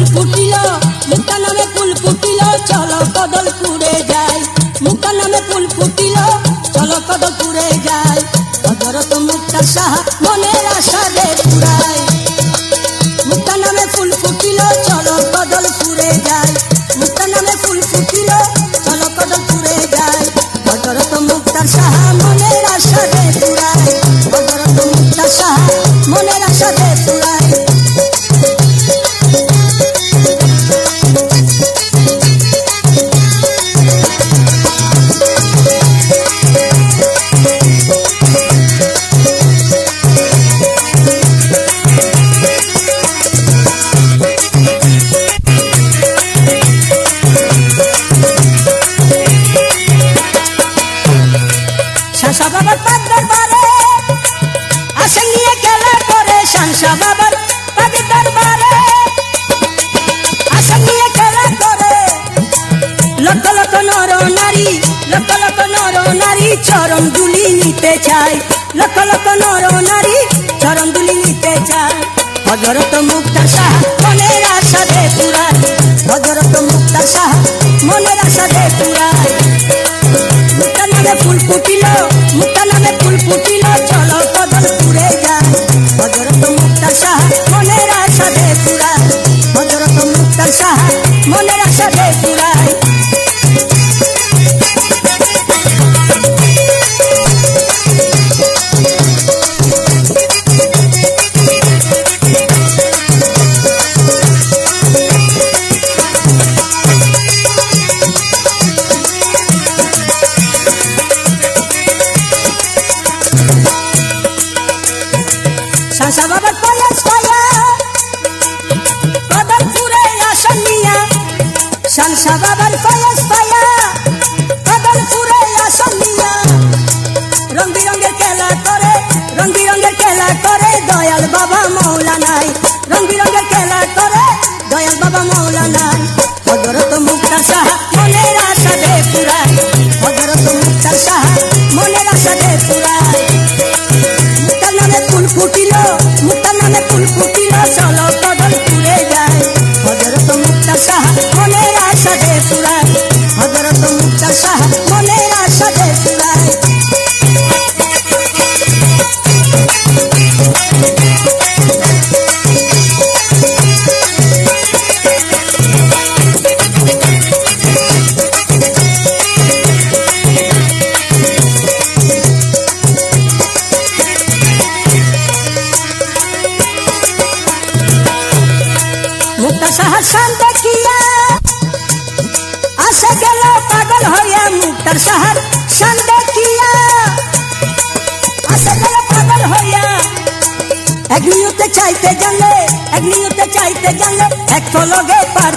ফুল ফুটিল মুক্তা নামে ফুল ফুটিল, চলো কদলপুরে যাই। মুক্তা নামে ফুল ফুটিল, চলো কদলপুরে যাই। অজরত মুক্তা সাহা, মনের আশা রে পুরাই। মুক্তা নামে ফুল ফুটিল, চলো কদলপুরে যাই। মুক্তা নর চরণ দুলি নিতে চাই লক্ষ লক্ষ নর নারী চরণ দুলি নিতে চাই হজরত মুক্তার সাহা মনের আশা দে পুরাই হজরত মুক্তার সাহা মনের আশা দে পুরাই মুক্তা নামে ফুল ফুটিল, মুক্তা নামে ফুল ফুটিল, চলো কদলপুরে যাই। হজরত মুক্তা সাহা মনের আশা দে পুরাই হজরত মুক্তা সাহা মনের আশা দে পুরাই শাসা বাবার পয়াস পায়া। কদলপুরে আসন নিয়া শানসা বাবার পয়াস পায়া। কদলপুরে আসন নিয়া, রং বিরঙ্গের খেলা করে, রং বিরঙ্গের খেলা করে দয়াল বাবা মৌলা নাই রং বিরঙ্গের খেলা করে দয়াল বাবা মৌলা मुक्त सहसन देखिया आसे गलो पागल हो या मुक्त शहर सन देखिया आसे गलो पागल हो या अग्नियुत चाहते जंगले अग्नियुत चाहते जंगले, एक तो लोगे पार